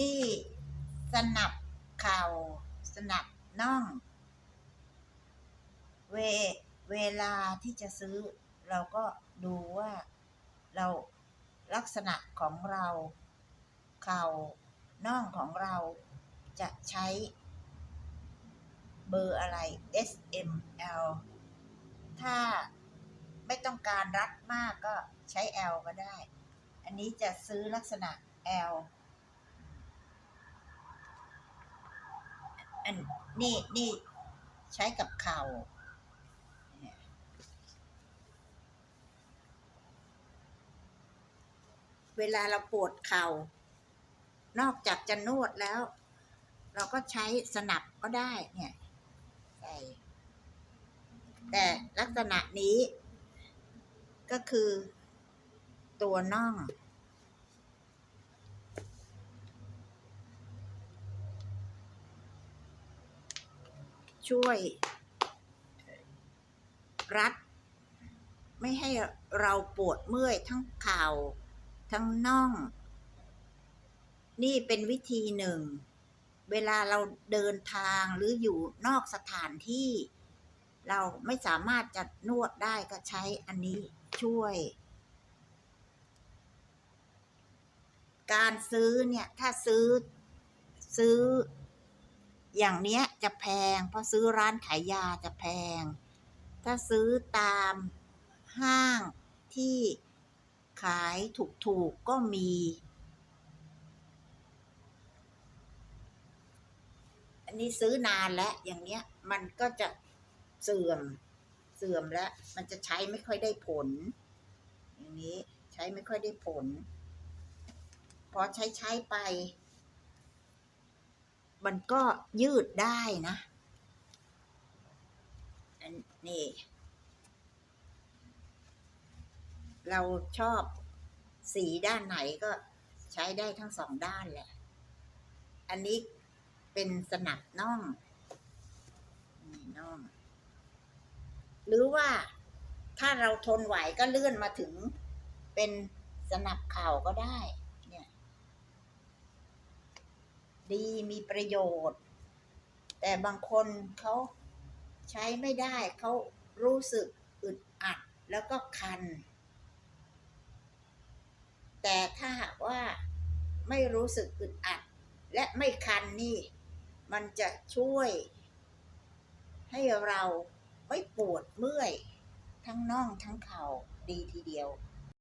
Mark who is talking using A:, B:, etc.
A: นี่สนับเข่าสนับน่อง เวเวลาที่จะซื้อ เราก็ดูว่าเราลักษณะของเรา เข่าน่องของเราจะใช้เบอร์อะไร S M L ถ้าไม่ต้องการรัดมากก็ใช้ L ก็ได้ อันนี้จะซื้อลักษณะ L อันนี่นี่ใช้กับเข่าเนี่ยเวลาเราปวดเข่า นอกจากจะนวดแล้ว เราก็ใช้สนับก็ได้เนี่ยใส่แต่ลักษณะนี้ ก็คือตัวน่อง ช่วย รัด ไม่ให้เราปวดเมื่อยทั้งเข่าทั้งน่อง นี่เป็นวิธีหนึ่ง เวลาเราเดินทางหรืออยู่นอกสถานที่ เราไม่สามารถจะนวดได้ก็ใช้อันนี้ช่วยการซื้อเนี่ย ถ้าซื้อซื้อ อย่างเนี้ยจะแพง เพราะซื้อร้านขายยาจะแพง ถ้าซื้อตามห้างที่ขายถูกๆกก็มี อันนี้ซื้อนานแล้วอย่างเนี้ยมันก็จะเสื่อมเสื่อมแล้ว มันจะใช้ไม่ค่อยได้ผล อย่างนี้ใช้ไม่ค่อยได้ผล พอใช้ใช้ไป มันก็ยืดได้นะอันนี่ เราชอบสีด้านไหนก็ใช้ได้ทั้งสองด้านแหละ อันนี้เป็นสนับน่องนี่น่อง หรือว่าถ้าเราทนไหวก็เลื่อนมาถึงเป็นสนับเข่าก็ได้ เนี่ย ดีมีประโยชน์ แต่บางคนเขาใช้ไม่ได้เขารู้สึกอึดอัดแล้วก็คัน แต่ถ้าหากว่าไม่รู้สึกอึดอัด และไม่คันนี่ มันจะช่วย ให้เราไม่ปวดเมื่อย ทั้งน่องทั้งเข่าดีทีเดียว